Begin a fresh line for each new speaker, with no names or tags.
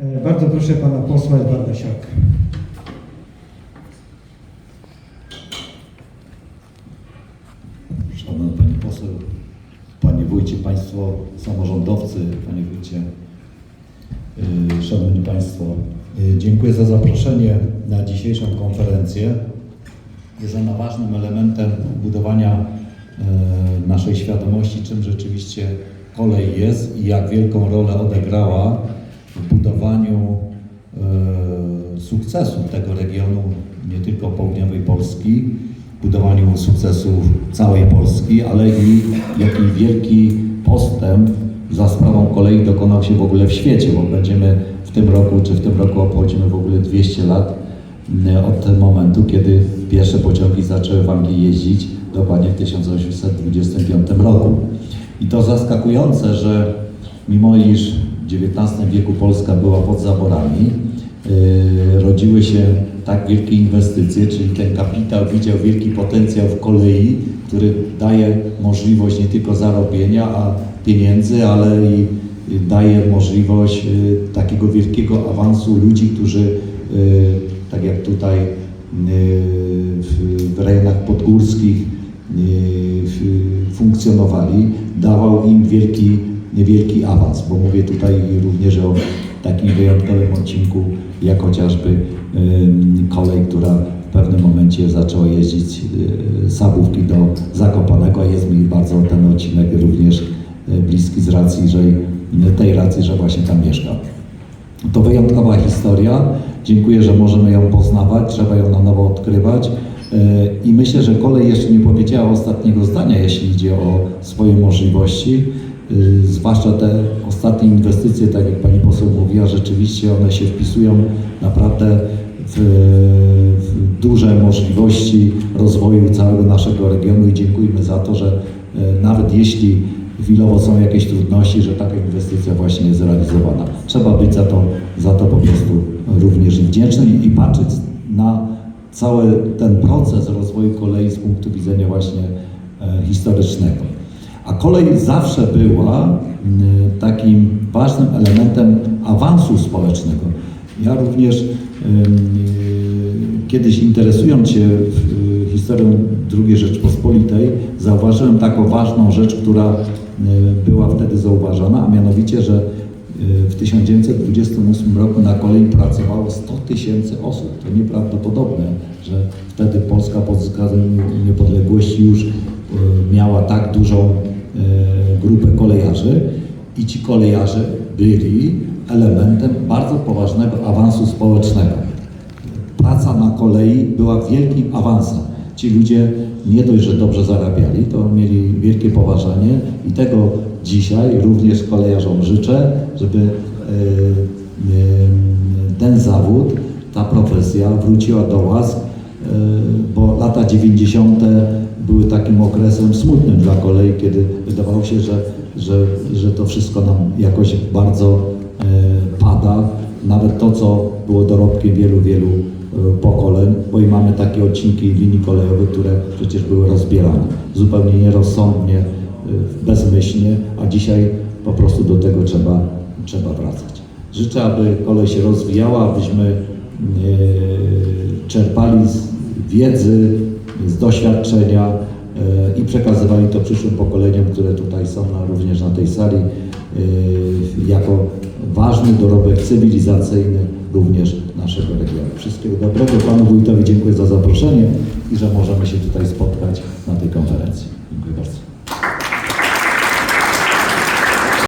E, Bardzo proszę pana posła Edwarda Siarka.
Szanowny Pani Poseł, Panie Wójcie, Państwo samorządowcy, Panie Wójcie, yy, Szanowni Państwo, yy, dziękuję za zaproszenie na dzisiejszą konferencję. Jest ona ważnym elementem budowania naszej świadomości, czym rzeczywiście kolej jest i jak wielką rolę odegrała w budowaniu yy, sukcesu tego regionu, nie tylko południowej Polski, budowaniu sukcesu całej Polski, ale i jaki wielki postęp za sprawą kolei dokonał się w ogóle w świecie, bo będziemy w tym roku, czy w tym roku obchodzimy w ogóle 200 lat mm, od momentu, kiedy pierwsze pociągi zaczęły w Anglii jeździć, dokładnie w 1825 roku. I to zaskakujące, że mimo iż XIX wieku Polska była pod zaborami, yy, rodziły się tak wielkie inwestycje, czyli ten kapitał widział wielki potencjał w kolei, który daje możliwość nie tylko zarobienia a pieniędzy, ale i daje możliwość yy, takiego wielkiego awansu ludzi, którzy yy, tak jak tutaj w, rejonach podgórskich funkcjonowali, dawał im wielki, wielki awans, bo mówię tutaj również o takim wyjątkowym odcinku, jak chociażby kolej, która w pewnym momencie zaczęła jeździć z Sabówki do Zakopanego, jest mi bardzo ten odcinek również y, bliski z racji, że tej racji, że właśnie tam mieszkam. To wyjątkowa historia. Dziękuję, że możemy ją poznawać, trzeba ją na nowo odkrywać. Yy, I myślę, że kolej jeszcze nie powiedziała ostatniego zdania, jeśli idzie o swoje możliwości. Yy, Zwłaszcza te ostatnie inwestycje, tak jak Pani poseł mówiła, rzeczywiście one się wpisują naprawdę w, w duże możliwości rozwoju całego naszego regionu i dziękujmy za to, że yy, nawet jeśli chwilowo są jakieś trudności, że taka inwestycja właśnie jest realizowana. Trzeba być za to, za to po prostu również wdzięcznym i patrzeć na cały ten proces rozwoju kolei z punktu widzenia właśnie e, historycznego. A kolej zawsze była takim ważnym elementem awansu społecznego. Ja również e, kiedyś interesując się e, historią II Rzeczpospolitej, zauważyłem taką ważną rzecz, która była wtedy zauważona, a mianowicie, że w 1928 roku na kolei pracowało 100 tysięcy osób. To nieprawdopodobne, że wtedy Polska po zyskaniu niepodległości już e, miała tak dużą e, grupę kolejarzy i ci kolejarze byli elementem bardzo poważnego awansu społecznego praca na kolei była wielkim awansem. Ci ludzie nie dość, że dobrze zarabiali, to mieli wielkie poważanie i tego dzisiaj również kolejarzom życzę, żeby e, e, ten zawód, ta profesja wróciła do łask, e, bo lata 90. były takim okresem smutnym dla kolei, kiedy wydawało się, że, że, że to wszystko nam jakoś bardzo pada. Nawet to, co było dorobkiem wielu, wielu e, pokoleń, bo i mamy takie odcinki linii kolejowych, które przecież były rozbierane zupełnie nierozsądnie, e, bezmyślnie, a dzisiaj po prostu do tego trzeba, trzeba wracać. Życzę, aby kolej się rozwijała, abyśmy e, czerpali z wiedzy, z doświadczenia i przekazywali to przyszłym pokoleniom, które tutaj są na, również na tej sali, jako ważny dorobek cywilizacyjny również naszego regionu. Wszystkiego dobrego. Panu wójtowi dziękuję za zaproszenie i że możemy się tutaj spotkać na tej konferencji. Dziękuję bardzo.